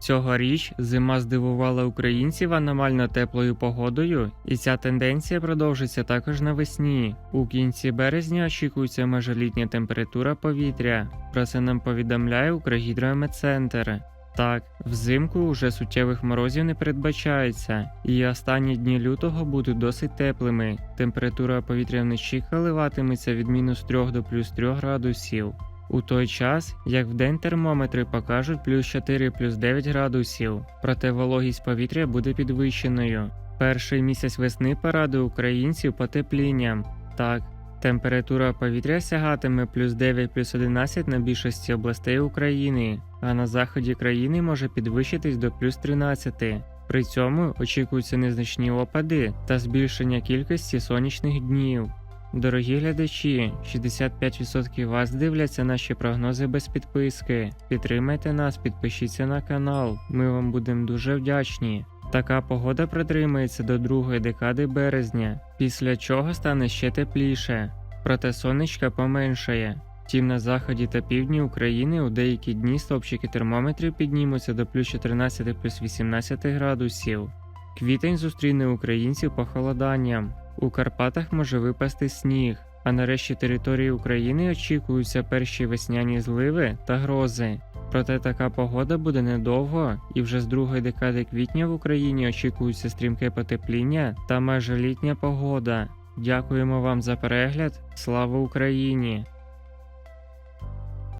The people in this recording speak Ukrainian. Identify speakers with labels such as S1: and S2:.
S1: Цьогоріч зима здивувала українців аномально теплою погодою, і ця тенденція продовжиться також навесні. У кінці березня очікується межолітня температура повітря. Про це нам повідомляє Укргідрометцентр. Так, взимку уже суттєвих морозів не передбачається, і останні дні лютого будуть досить теплими. Температура повітря вночі коливатиметься від мінус 3 до плюс 3 градусів. У той час, як вдень термометри покажуть плюс 4 плюс 9 градусів, проте вологість повітря буде підвищеною. Перший місяць весни порадує українців потеплінням. Так, температура повітря сягатиме плюс 9 плюс 11 на більшості областей України, а на заході країни може підвищитись до плюс 13. При цьому очікуються незначні опади та збільшення кількості сонячних днів. Дорогі глядачі, 65% вас дивляться наші прогнози без підписки. Підтримайте нас, підпишіться на канал. Ми вам будемо дуже вдячні. Така погода протримається до другої декади березня, після чого стане ще тепліше. Проте сонечка поменшає. Втім, на заході та півдні України у деякі дні стопчики термометрів піднімуться до плюс 14 плюс 18 градусів. Квітень зустріне українців похолоданням. У Карпатах може випасти сніг, а на решті території України очікуються перші весняні зливи та грози. Проте така погода буде недовго, і вже з другої декади квітня в Україні очікується стрімке потепління та майже літня погода. Дякуємо вам за перегляд. Слава Україні!